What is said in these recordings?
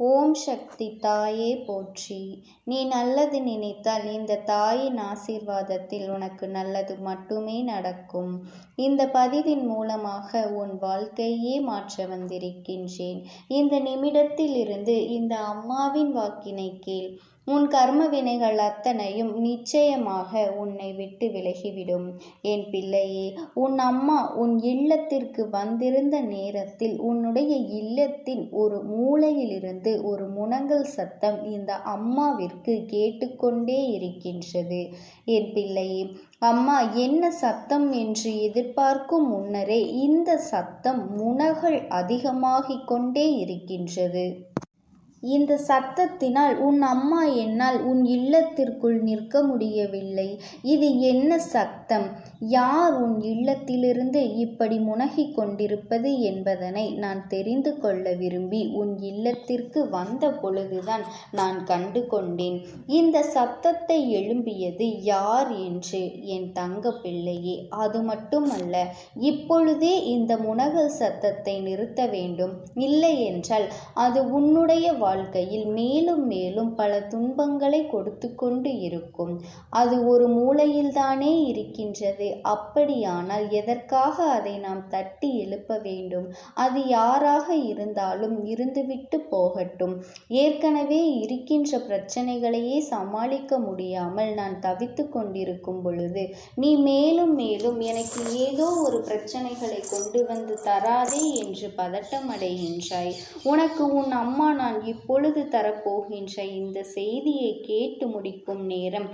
ஓம் சக்தி தாயே போற்றி. நீ நல்லது நினைத்தால் இந்த தாயின் ஆசீர்வாதத்தில் உனக்கு நல்லது மட்டுமே நடக்கும். இந்த பதிவின் மூலமாக உன் வாழ்க்கையே மாற்ற வந்திருக்கின்றேன். இந்த நிமிடத்தில் இருந்து இந்த அம்மாவின் வாக்கினை கேள். உன் கர்ம வினைகள் அத்தனையும் நிச்சயமாக உன்னை விட்டு விலகிவிடும். என் பிள்ளையே உன் அம்மா உன் இல்லத்திற்கு வந்திருந்த நேரத்தில் உன்னுடைய இல்லத்தின் ஒரு மூலையிலிருந்து ஒரு முனங்கல் சத்தம் இந்த அம்மாவிற்கு கேட்டுக்கொண்டே இருக்கின்றது. என் பிள்ளையே அம்மா என்ன சத்தம் என்று எதிர்பார்க்கும் முன்னரே இந்த சத்தம் முனகல் அதிகமாகிக் கொண்டே இருக்கின்றது. இந்த சத்தத்தினால் உன் அம்மா என்னால் உன் இல்லத்திற்குள் நிற்க முடியவில்லை. இது என்ன சத்தம்? யார் உன் இல்லத்திலிருந்து இப்படி முனகிக் கொண்டிருப்பது என்பதனை நான் தெரிந்து கொள்ள விரும்பி உன் இல்லத்திற்கு வந்த பொழுதுதான் நான் கண்டு கொண்டேன். இந்த சத்தத்தை எழும்பியது யார் என்று? என் தங்க பிள்ளையே அது மட்டுமல்ல இப்பொழுதே இந்த முனகல் சத்தத்தை நிறுத்த வேண்டும். இல்லை என்றால் அது உன்னுடைய வாழ்க்கையில் மேலும் மேலும் பல துன்பங்களை கொடுத்து கொண்டு இருக்கும். அது ஒரு மூலையில்தானே இருக்கின்றது. அப்படியானால் எதற்காக அதை நாம் தட்டி எழுப்ப வேண்டும்? அது யாராக இருந்தாலும் இருந்துவிட்டு போகட்டும். ஏற்கனவே இருக்கின்ற பிரச்சனைகளையே சமாளிக்க முடியாமல் நான் தவித்து கொண்டிருக்கும் பொழுது நீ மேலும் மேலும் எனக்கு ஏதோ ஒரு பிரச்சனைகளை கொண்டு வந்து தராதே என்று பதட்டம் அடைகின்றாய் உனக்கு உன் அம்மா நான் இப்பொழுது தரப்போகின்ற இந்த செய்தியை கேட்டு முடிக்கும் நேரம்.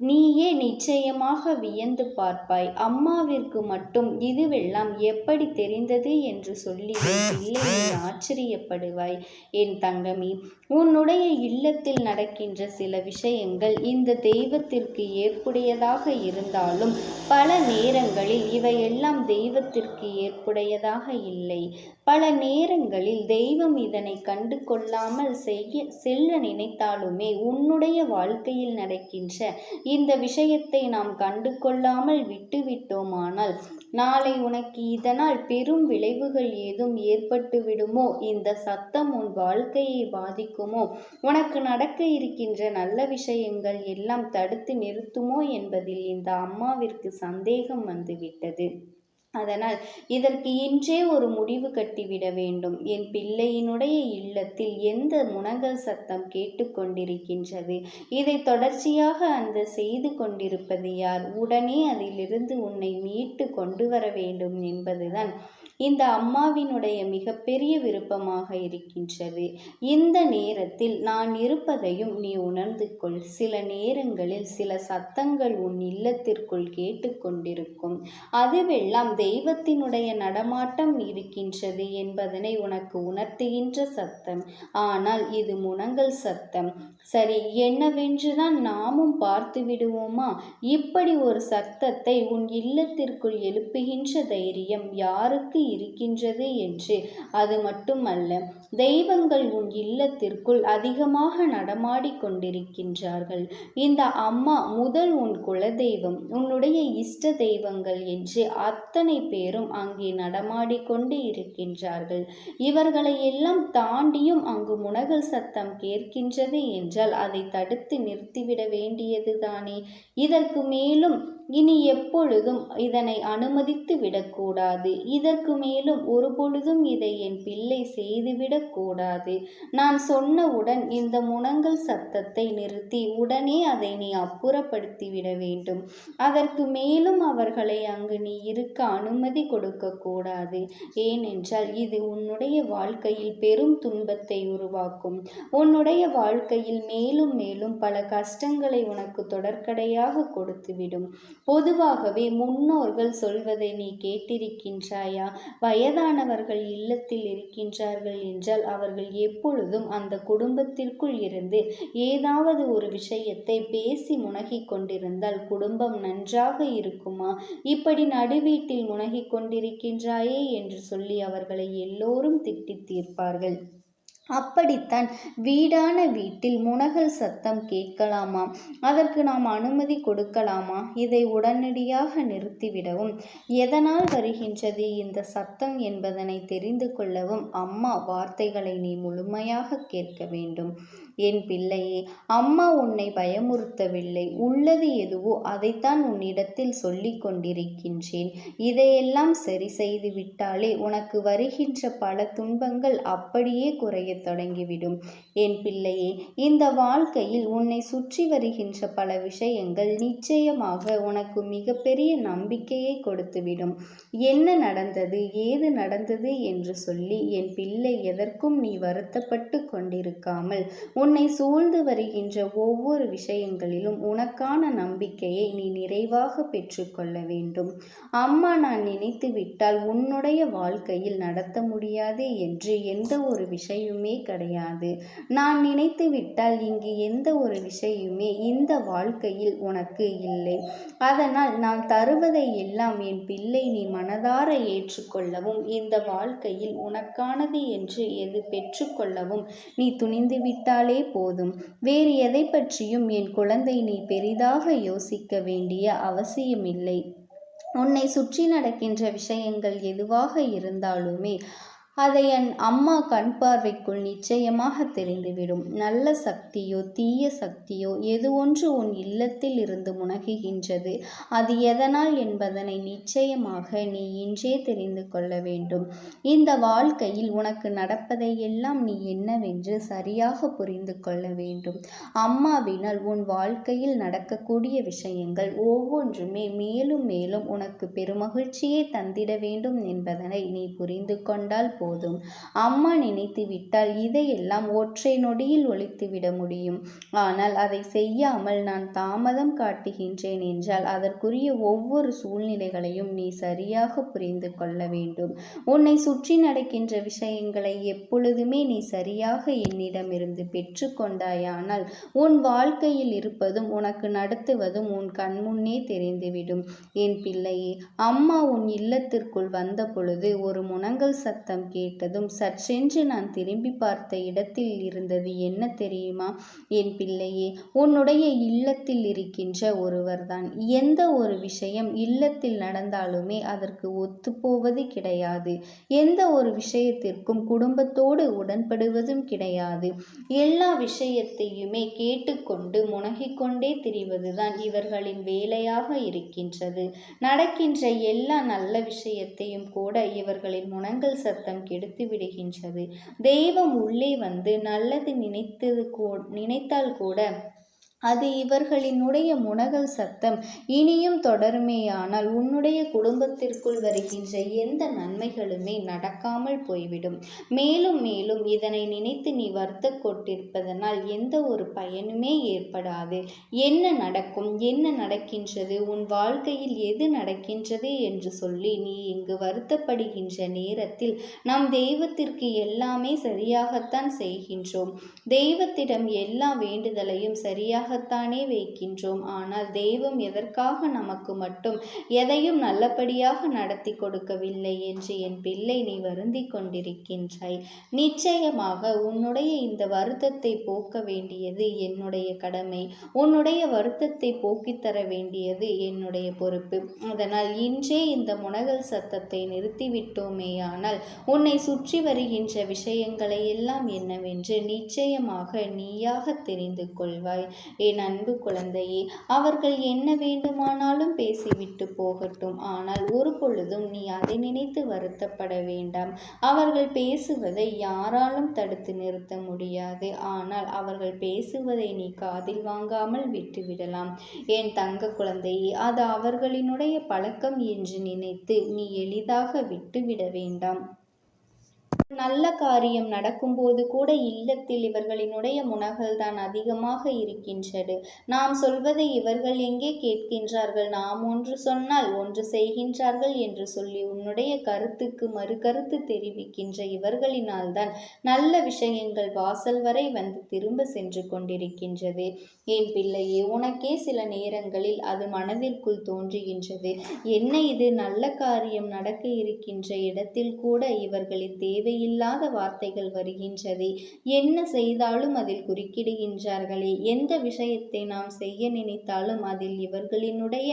நீயே நிச்சயமாக வியந்து பார்ப்பாய். அம்மாவிற்கு மட்டும் இதுவெல்லாம் எப்படி தெரிந்தது என்று சொல்லி பிள்ளையை ஆச்சரியப்படுவாய். என் தங்கமி உன்னுடைய இல்லத்தில் நடக்கின்ற சில விஷயங்கள் இந்த தெய்வத்திற்கு ஏற்புடையதாக இருந்தாலும் பல நேரங்களில் இவையெல்லாம் தெய்வத்திற்கு ஏற்புடையதாக இல்லை. பல நேரங்களில் தெய்வம் இதனை கண்டு கொள்ளாமல் செய்ய செல்ல நினைத்தாலுமே உன்னுடைய வாழ்க்கையில் நடக்கின்ற இந்த விஷயத்தை நாம் கண்டு கொள்ளாமல் விட்டுவிட்டோமானால் நாளை உனக்கு இதனால் பெரும் விளைவுகள் ஏதும் ஏற்பட்டு விடுமோ இந்த சத்தம் உன் வாழ்க்கையை பாதிக்குமோ? உனக்கு நடக்க இருக்கின்ற நல்ல விஷயங்கள் எல்லாம் தடுத்து நிறுத்துமோ? என்பதில் இந்த அம்மாவிற்கு சந்தேகம் வந்துவிட்டது. அதனால் இதற்கு இன்றே ஒரு முடிவு கட்டிவிட வேண்டும். என் பிள்ளையினுடைய இல்லத்தில் எந்த முனகல் சத்தம் கேட்டுக்கொண்டிருக்கின்றது இதை தொடர்ச்சியாக அந்த செய்து கொண்டிருப்பது யார்? உடனே அதிலிருந்து உன்னை மீட்டு கொண்டு வர வேண்டும் என்பதுதான் இந்த அம்மாவினுடைய மிகப்பெரிய விருப்பமாக இருக்கின்றது. இந்த நேரத்தில் நான் இருப்பதையும் நீ உணர்ந்து கொள். சில நேரங்களில் சில சத்தங்கள் உன் இல்லத்திற்குள் கேட்டுக்கொண்டிருக்கும் அதுவெல்லாம் தெய்வத்தினுடைய நடமாட்டம் இருக்கின்றது என்பதனை உனக்கு உணர்த்துகின்ற சத்தம். ஆனால் இது முனங்கல் சத்தம். சரி என்னவென்றுதான் நாமும் பார்த்து விடுவோமா? இப்படி ஒரு சத்தத்தை உன் இல்லத்திற்குள் எழுப்புகின்ற தைரியம் யாருக்கு இருக்கின்றது என்று அது மட்டுமல்ல தெய்வங்கள் உன் இல்லத்திற்குள் அதிகமாக நடமாடி கொண்டிருக்கின்றார்கள். இந்த அம்மா முதல் உன் குலதெய்வம் உன்னுடைய இஷ்ட தெய்வங்கள் என்று அத்தனை பேரும் அங்கே நடமாடிக்கொண்டு இருக்கின்றார்கள். இவர்களை எல்லாம் தாண்டியும் அங்கு முனகல் சத்தம் கேட்கின்றது என்றால் அதை தடுத்து நிறுத்திவிட வேண்டியதுதானே. இதற்கு மேலும் இனி எப்பொழுதும் இதனை அனுமதித்து விடக்கூடாது. இதற்கு மேலும் ஒருபொழுதும் இதை என் பிள்ளை செய்துவிடக்கூடாது நான் சொன்னவுடன் இந்த முனங்கல் சத்தத்தை நிறுத்தி உடனே அதை நீ அப்புறப்படுத்திவிட வேண்டும். அதற்கு மேலும் அவர்களை அங்கு நீ இருக்க அனுமதி கொடுக்கக்கூடாது. ஏனென்றால் இது உன்னுடைய வாழ்க்கையில் பெரும் துன்பத்தை உருவாக்கும். உன்னுடைய வாழ்க்கையில் மேலும் மேலும் பல கஷ்டங்களை உனக்கு தொடர்கடையாக கொடுத்துவிடும். பொதுவாகவே முன்னோர்கள் சொல்வதை நீ கேட்டிருக்கின்றாயா? வயதானவர்கள் இல்லத்தில் இருக்கின்றார்கள் என்றால் அவர்கள் எப்பொழுதும் அந்த குடும்பத்திற்குள் இருந்து ஏதாவது ஒரு விஷயத்தை பேசி முனகிக் கொண்டிருந்தால் குடும்பம் நன்றாக இருக்குமா? இப்படி நடுவீட்டில் முனகிக் கொண்டிருக்கின்றாயே என்று சொல்லி அவர்களை எல்லோரும் திட்டி தீர்ப்பார்கள். அப்படித்தான் வீடான வீட்டில் முனகல் சத்தம் கேட்கலாமா? அதற்கு நாம் அனுமதி கொடுக்கலாமா? இதை உடனடியாக நிறுத்திவிடவும் எதனால் வருகின்றது இந்த சத்தம் என்பதனை தெரிந்து கொள்ளவும் அம்மா வார்த்தைகளை நீ முழுமையாக கேட்க வேண்டும். என் பிள்ளையே அம்மா உன்னை பயமுறுத்தவில்லை. உள்ளது எதுவோ அதைத்தான் உன்னிடத்தில் சொல்லிக் கொண்டிருக்கின்றேன். இதையெல்லாம் சரி செய்து விட்டாலே உனக்கு வருகின்ற பல துன்பங்கள் அப்படியே குறையத் தொடங்கிவிடும். என் பிள்ளையே இந்த வாழ்க்கையில் உன்னை சுற்றி வருகின்ற பல விஷயங்கள் நிச்சயமாக உனக்கு மிகப்பெரிய நம்பிக்கையை கொடுத்துவிடும். என்ன நடந்தது ஏது நடந்தது என்று சொல்லி என் பிள்ளை எதற்கும் நீ வருத்தப்பட்டு கொண்டிருக்காமல் உன் உன்னை சூழ்ந்து வருகின்ற ஒவ்வொரு விஷயங்களிலும் உனக்கான நம்பிக்கையை நீ நிறைவாக பெற்றுக்கொள்ள வேண்டும். அம்மா நான் நினைத்து விட்டால் உன்னுடைய வாழ்க்கையில் நடத்த முடியாது என்று எந்த ஒரு விஷயமே கிடையாது. நான் நினைத்து விட்டால் இங்கு எந்த ஒரு விஷயமே இந்த வாழ்க்கையில் உனக்கு இல்லை. அதனால் நான் தருவதை எல்லாம் என் பிள்ளை நீ மனதார ஏற்றுக்கொள்ளவும் இந்த வாழ்க்கையில் உனக்கானது என்று எது பெற்றுக்கொள்ளவும் நீ துணிந்து விட்டாலே போதும். வேறு எதை பற்றியும் என் குழந்தை நீ பெரிதாக யோசிக்க வேண்டிய அவசியமில்லை. உன்னை சுற்றி நடக்கின்ற விஷயங்கள் எதுவாக இருந்தாலுமே அதை என் அம்மா கண் பார்வைக்குள் நிச்சயமாக தெரிந்துவிடும். நல்ல சக்தியோ தீய சக்தியோ எது ஒன்று உன் இல்லத்தில் இருந்து முனகுகின்றது. அது எதனால் என்பதனை நிச்சயமாக நீ இன்றே தெரிந்து கொள்ள வேண்டும். இந்த வாழ்க்கையில் உனக்கு நடப்பதை எல்லாம் நீ என்னவென்று சரியாக புரிந்து கொள்ள வேண்டும். அம்மாவினால் உன் வாழ்க்கையில் நடக்கக்கூடிய விஷயங்கள் ஒவ்வொன்றுமே மேலும் மேலும் உனக்கு பெருமகிழ்ச்சியை தந்திட வேண்டும் என்பதனை நீ புரிந்து கொண்டால் போ போதும். அம்மா நினைத்து விட்டால் இதையெல்லாம் ஒற்றை நொடியில் ஒழித்துவிட முடியும். ஆனால் அதை செய்யாமல் நான் தாமதம் காட்டுகின்றேன் என்றால் அதற்குரிய ஒவ்வொரு சூழ்நிலைகளையும் நீ சரியாக புரிந்து கொள்ள வேண்டும். உன்னை சுற்றி நடக்கின்ற விஷயங்களை எப்பொழுதுமே நீ சரியாக என்னிடமிருந்து பெற்றுக்கொண்டாயானால் உன் வாழ்க்கையில் இருப்பதும் உனக்கு நடத்துவதும் உன் கண்முன்னே தெரிந்துவிடும். என் பிள்ளையே அம்மா உன் இல்லத்திற்குள் வந்த பொழுது ஒரு முனங்கல் சத்தம் கே கேட்டதும் சற்றென்று நான் திரும்பி பார்த்த இடத்தில் இருந்தது என்ன தெரியுமா? என் பிள்ளையே உன்னுடைய இல்லத்தில் இருக்கின்ற ஒருவர்தான். எந்த ஒரு விஷயம் இல்லத்தில் நடந்தாலுமே அதற்கு ஒத்துப்போவது கிடையாது. எந்த ஒரு விஷயத்திற்கும் குடும்பத்தோடு உடன்படுவதும் கிடையாது. எல்லா விஷயத்தையுமே கேட்டுக்கொண்டு முனகிக்கொண்டே திரிவதுதான் இவர்களின் வேலையாக இருக்கின்றது. நடக்கின்ற எல்லா நல்ல விஷயத்தையும் கூட இவர்களின் முனங்கல் சத்தம் கெடுத்து விடுகின்றது. தெய்வம் உள்ளே வந்து நல்லது நினைத்தது கூ நினைத்தால் கூட அது இவர்களினுடைய முனகல் சத்தம். இனியும் தொடருமேயானால் உன்னுடைய குடும்பத்திற்குள் வருகின்ற எந்த நன்மைகளுமே நடக்காமல் போய்விடும். மேலும் மேலும் இதனை நினைத்து நீ வருத்த கொண்டிருப்பதனால் எந்த ஒரு பயனுமே ஏற்படாது. என்ன நடக்கும்? என்ன நடக்கின்றது? உன் வாழ்க்கையில் எது நடக்கின்றது என்று சொல்லி நீ இங்கு வருத்தப்படுகின்ற நேரத்தில் நாம் தெய்வத்திற்கு எல்லாமே சரியாகத்தான் செய்கின்றோம். தெய்வத்திடம் எல்லா வேண்டுதலையும் சரியாக சரியாகத்தானே வைக்கின்றோம். ஆனால் தெய்வம் எதற்காக நமக்கு மட்டும் எதையும் நல்லபடியாக நடத்தி கொடுக்கவில்லை என்று என் பிள்ளை நீ வருந்தி கொண்டிருக்கின்றாய். நிச்சயமாக உன்னுடைய இந்த வருத்தத்தை போக்க வேண்டியது என்னுடைய கடமை. உன்னுடைய வருத்தத்தை போக்கித்தர வேண்டியது என்னுடைய பொறுப்பு. அதனால் இன்றே இந்த முனகல் சத்தத்தை நிறுத்திவிட்டோமேயானால் உன்னை சுற்றி வருகின்ற விஷயங்களை எல்லாம் என்னவென்று நிச்சயமாக நீயாக தெரிந்து கொள்வாய். என் அன்பு குழந்தையே அவர்கள் என்ன வேண்டுமானாலும் பேசிவிட்டு போகட்டும். ஆனால் ஒரு பொழுதும் நீ அதை நினைத்து வருத்தப்பட வேண்டாம். அவர்கள் பேசுவதை யாராலும் தடுத்து நிறுத்த முடியாது. ஆனால் அவர்கள் பேசுவதை நீ காதில் வாங்காமல் விட்டுவிடலாம். என் தங்க குழந்தையே அது அவர்களினுடைய பழக்கம் என்று நினைத்து நீ எளிதாக விட்டுவிட வேண்டாம். நல்ல காரியம் நடக்கும்போது கூட இல்லத்தில் இவர்களினுடைய முனகல் தான் அதிகமாக இருக்கின்றது. நாம் சொல்வதை இவர்கள் எங்கே கேட்கின்றார்கள்? நாம் ஒன்று சொன்னால் ஒன்று செய்கின்றார்கள் என்று சொல்லி உன்னுடைய கருத்துக்கு மறு கருத்து தெரிவிக்கின்ற இவர்களினால்தான் நல்ல விஷயங்கள் வாசல் வரை வந்து திரும்ப சென்று கொண்டிருக்கின்றது. என் பிள்ளையே உனக்கே சில நேரங்களில் அது மனதிற்குள் தோன்றுகின்றது. என்ன இது? நல்ல காரியம் நடக்க இருக்கின்ற இடத்தில் கூட இவர்களின் தேவை தேவையில்லாத வார்த்தைகள் வருகின்றதே. என்ன செய்தாலும் அதில் குறுக்கிடுகின்றார்களே. எந்த விஷயத்தை நாம் செய்ய நினைத்தாலும் அதில் இவர்களினுடைய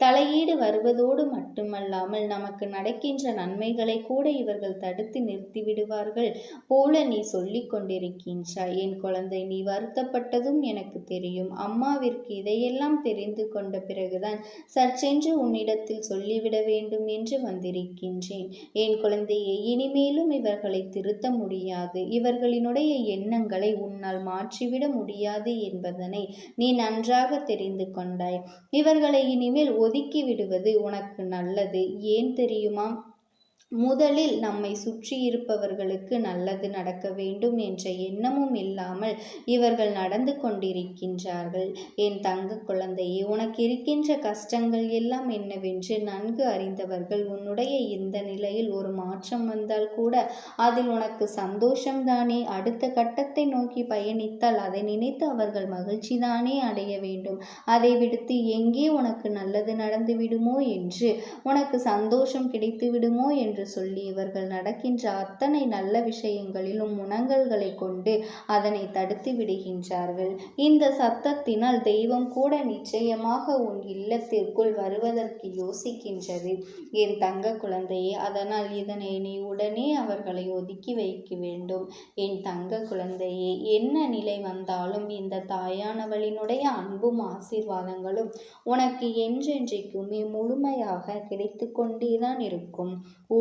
தலையீடு வருவதோடு மட்டுமல்லாமல் நமக்கு நடக்கின்ற நன்மைகளை கூட இவர்கள் தடுத்து நிறுத்திவிடுவார்கள் போல நீ சொல்லிக் கொண்டிருக்கின்றாய். என் குழந்தை நீ வருத்தப்பட்டதும் எனக்கு தெரியும். அம்மாவிற்கு இதையெல்லாம் தெரிந்து கொண்ட பிறகுதான் சற்றென்று உன்னிடத்தில் சொல்லிவிட வேண்டும் என்று வந்திருக்கின்றேன். என் குழந்தையை இனிமேலும் இவர்களை திருத்த முடியாது. இவர்களினுடைய எண்ணங்களை உன்னால் மாற்றிவிட முடியாது என்பதனை நீ நன்றாக தெரிந்து கொண்டாய். இவர்களை இனிமேல் ஒதுக்கி விடுவது உனக்கு நல்லது. ஏன் தெரியுமா முதலில் நம்மை சுற்றி இருப்பவர்களுக்கு நல்லது நடக்க வேண்டும் என்ற எண்ணமும் இல்லாமல் இவர்கள் நடந்து கொண்டிருக்கின்றார்கள். என் தங்க குழந்தையே உனக்கு இருக்கின்ற கஷ்டங்கள் எல்லாம் என்னவென்று நன்கு அறிந்தவர்கள் உன்னுடைய இந்த நிலையில் ஒரு மாற்றம் வந்தால் கூட அதில் உனக்கு சந்தோஷம்தானே. அடுத்த கட்டத்தை நோக்கி பயணித்தால் அதை நினைத்து அவர்கள் மகிழ்ச்சி தானே அடைய வேண்டும். அதை விடுத்து எங்கே உனக்கு நல்லது நடந்து விடுமோ என்று உனக்கு சந்தோஷம் கிடைத்து விடுமோ என்று என்று சொல்லி இவர்கள் நடக்கின்ற அத்தனை நல்ல விஷயங்களிலும் முனங்கல்களை கொண்டு அதனை தடுத்து விடுகின்றார்கள். இந்த சத்தத்தினால் தெய்வம் கூட நிச்சயமாக உன் இல்லத்திற்குள் வருவதற்கு யோசிக்கின்றது. என் தங்க குழந்தையே அதனால் இதனை நீ உடனே அவர்களை ஒதுக்கி வைக்க வேண்டும். என் தங்க குழந்தையே என்ன நிலை வந்தாலும் இந்த தாயானவளினுடைய அன்பும் ஆசீர்வாதங்களும் உனக்கு என்றென்றைக்குமே முழுமையாக கிடைத்து கொண்டேதான் இருக்கும். ஓ